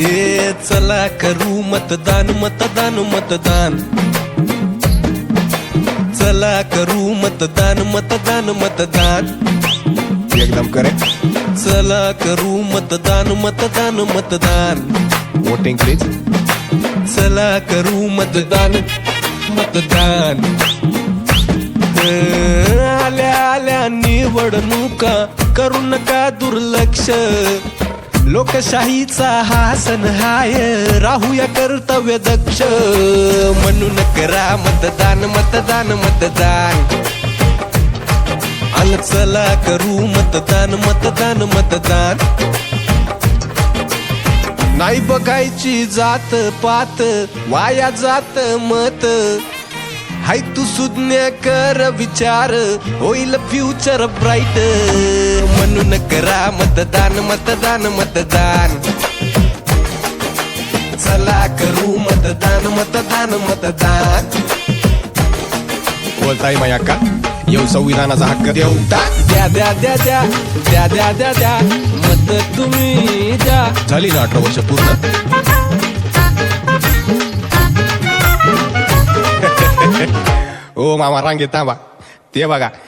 ये चला करू मतदान मतदान मतदान. चला करू मतदान मतदान मतदान. एकदम करेक्ट चला करू मतदान मतदान मतदान. वोटिंग प्लीज चला करू मतदान मतदान. आल्या आल्या निवडणुका करू नका दुर्लक्ष. लोकशाहीचा हा सण हाय. राहूया कर्तव्य दक्ष. म्हणून करा मतदान मतदान मतदान. अन चला करू मतदान मतदान मतदान. नाही बघायची जात पात. वाया जात मत. हाय तू सुज्ञ कर विचार होईल फ्युचर ब्राईट म्हणून करा मतदान मतदान मतदान. चला करू मतदान मतदान मतदान. बोलताय माया का येऊ संविधानाचा हक्क देऊ. द्या द्या द्या द्या. द्या द्या द्या द्या. मत तुम्ही द्या. झाली ना अठरा वर्ष पूर्ण. ओ मामा रांगेत थांबा ते बघा